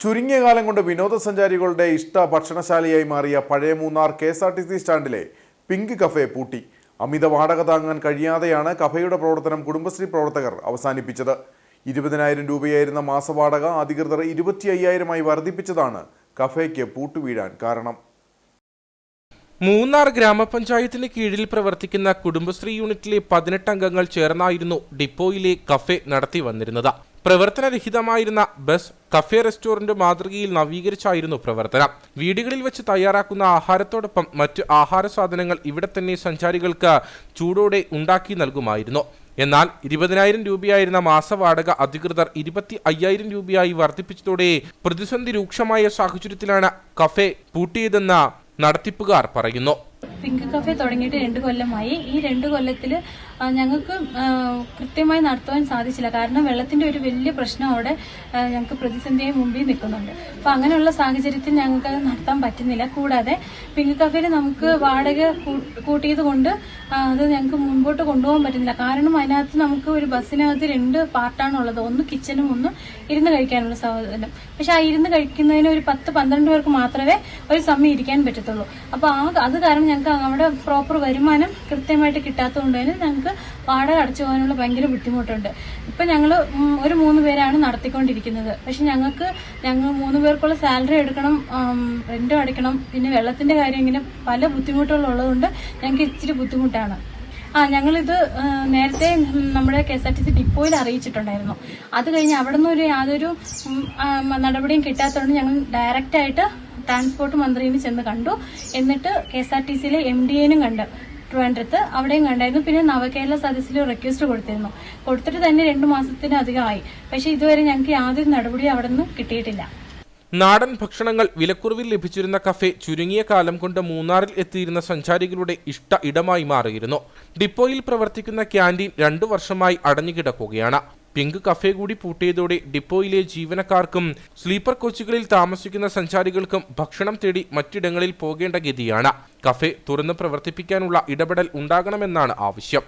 ചുരുങ്ങിയ കാലം കൊണ്ട് വിനോദസഞ്ചാരികളുടെ ഇഷ്ട ഭക്ഷണശാലയായി മാറിയ പഴയ Munnar K S R T C സ്റ്റാൻഡിലെ pink cafe പൂട്ടി. അമിത വാടക താങ്ങാൻ കഴിയാതെയാണ് കഫേയുടെ പ്രവർത്തനം കുടുംബശ്രീ പ്രവർത്തകർ അവസാനിപ്പിച്ചത്. ഇരുപതിനായിരം രൂപയായിരുന്ന മാസവാടക അധികൃതർ ഇരുപത്തി അയ്യായിരമായി വർദ്ധിപ്പിച്ചതാണ് കഫേക്ക് പൂട്ടുവീഴാൻ കാരണം. മൂന്നാർ ഗ്രാമപഞ്ചായത്തിന് കീഴിൽ പ്രവർത്തിക്കുന്ന കുടുംബശ്രീ യൂണിറ്റിലെ പതിനെട്ട് അംഗങ്ങൾ ചേർന്നായിരുന്നു ഡിപ്പോയിലെ കഫേ നടത്തി വന്നിരുന്നത്. പ്രവർത്തനരഹിതമായിരുന്ന ബസ് കഫേ റെസ്റ്റോറന്റ് മാതൃകയിൽ നവീകരിച്ചായിരുന്നു പ്രവർത്തനം. വീടുകളിൽ വെച്ച് തയ്യാറാക്കുന്ന ആഹാരത്തോടൊപ്പം മറ്റ് ആഹാര സാധനങ്ങൾ ഇവിടെ തന്നെ സഞ്ചാരികൾക്ക് ചൂടോടെ ഉണ്ടാക്കി നൽകുമായിരുന്നു. എന്നാൽ ഇരുപതിനായിരം രൂപയായിരുന്ന മാസവാടക അധികൃതർ ഇരുപത്തി അയ്യായിരം രൂപയായി വർദ്ധിപ്പിച്ചതോടെ പ്രതിസന്ധി രൂക്ഷമായ സാഹചര്യത്തിലാണ് കഫേ പൂട്ടിയതെന്ന് നടത്തിപ്പുകാർ പറയുന്നു. പിങ്ക് കഫേ തുടങ്ങിയിട്ട് രണ്ട് കൊല്ലമായി. ഈ രണ്ട് കൊല്ലത്തിൽ ഞങ്ങൾക്ക് കൃത്യമായി നടത്തുവാൻ സാധിച്ചില്ല. കാരണം വെള്ളത്തിന്റെ ഒരു വലിയ പ്രശ്നം അവിടെ ഞങ്ങൾക്ക് പ്രതിസന്ധിയെ മുമ്പിൽ നിൽക്കുന്നുണ്ട്. അപ്പോൾ അങ്ങനെയുള്ള സാഹചര്യത്തിൽ ഞങ്ങൾക്ക് അത് നടത്താൻ പറ്റുന്നില്ല. കൂടാതെ പിങ്ക് കഫേയിൽ നമുക്ക് വാടക കൂട്ടിയത് കൊണ്ട് അത് ഞങ്ങൾക്ക് മുമ്പോട്ട് കൊണ്ടുപോകാൻ പറ്റുന്നില്ല. കാരണം അതിനകത്ത് നമുക്ക് ഒരു ബസ്സിനകത്ത് രണ്ട് പാർട്ടാണുള്ളത് ഒന്ന് കിച്ചനും ഒന്ന് ഇരുന്ന് കഴിക്കാനുള്ള സൗകര്യം പക്ഷെ ആ ഇരുന്ന് കഴിക്കുന്നതിന് ഒരു പത്ത് പന്ത്രണ്ട് പേർക്ക് മാത്രമേ ഒരു സമയം ഇരിക്കാൻ പറ്റത്തുള്ളൂ. അപ്പോൾ ആ അത് കാരണം അവിടെ പ്രോപ്പർ വരുമാനം കൃത്യമായിട്ട് കിട്ടാത്തതുകൊണ്ട് തന്നെ ഞങ്ങൾക്ക് വാടക അടച്ചു പോകാനുള്ള ഭയങ്കര ബുദ്ധിമുട്ടുണ്ട്. ഇപ്പൊ ഞങ്ങൾ ഒരു മൂന്ന് പേരാണ് നടത്തിക്കൊണ്ടിരിക്കുന്നത്. പക്ഷെ ഞങ്ങൾക്ക് ഞങ്ങൾ മൂന്ന് പേർക്കുള്ള സാലറി എടുക്കണം റെന്റും അടയ്ക്കണം പിന്നെ വെള്ളത്തിന്റെ കാര്യം ഇങ്ങനെ പല ബുദ്ധിമുട്ടുകളുള്ളതുകൊണ്ട് ഞങ്ങൾക്ക് ഇച്ചിരി ബുദ്ധിമുട്ടാണ്. ആ ഞങ്ങളിത് നേരത്തെ നമ്മുടെ K S R T C ഡിപ്പോയിൽ അറിയിച്ചിട്ടുണ്ടായിരുന്നു. അത് കഴിഞ്ഞ് അവിടെ നിന്ന് ഒരു യാതൊരു നടപടിയും കിട്ടാത്തതുകൊണ്ട് ഞങ്ങൾ ഡയറക്റ്റ് ആയിട്ട് ട്രാൻസ്പോർട്ട് മന്ത്രിയും ചെന്ന് കണ്ടു. എന്നിട്ട് കെ എസ് ആർ ടി സിയിലെ എം ഡി എനും കണ്ട്. ട്രിവാൻഡ്രത്ത് അവിടെയും കണ്ടായിരുന്നു. പിന്നെ നവകേരള സദസ്സിൽ റിക്വസ്റ്റ് കൊടുത്തിരുന്നു. കൊടുത്തിട്ട് തന്നെ രണ്ടു മാസത്തിനധികമായി. പക്ഷെ ഇതുവരെ ഞങ്ങൾക്ക് യാതൊരു നടപടിയും അവിടെ നിന്നും കിട്ടിയിട്ടില്ല. നാടൻ ഭക്ഷണങ്ങൾ വിലക്കുറവിൽ ലഭിച്ചിരുന്ന കഫേ ചുരുങ്ങിയ കാലം കൊണ്ട് മൂന്നാറിൽ എത്തിയിരുന്ന സഞ്ചാരികളുടെ ഇഷ്ട ഇടമായി മാറിയിരുന്നു. ഡിപ്പോയിൽ പ്രവർത്തിക്കുന്ന ക്യാന്റീൻ രണ്ടു വർഷമായി അടഞ്ഞുകിടക്കുകയാണ്. പിങ്ക് കഫേ കൂടി പൂട്ടിയതോടെ ഡിപ്പോയിലെ ജീവനക്കാർക്കും സ്ലീപ്പർ കോച്ചുകളിൽ താമസിക്കുന്ന സഞ്ചാരികൾക്കും ഭക്ഷണം തേടി മറ്റിടങ്ങളിൽ പോകേണ്ട ഗതിയാണ്. കഫേ തുറന്ന് പ്രവർത്തിപ്പിക്കാനുള്ള ഇടപെടൽ ഉണ്ടാകണമെന്നാണ് ആവശ്യം.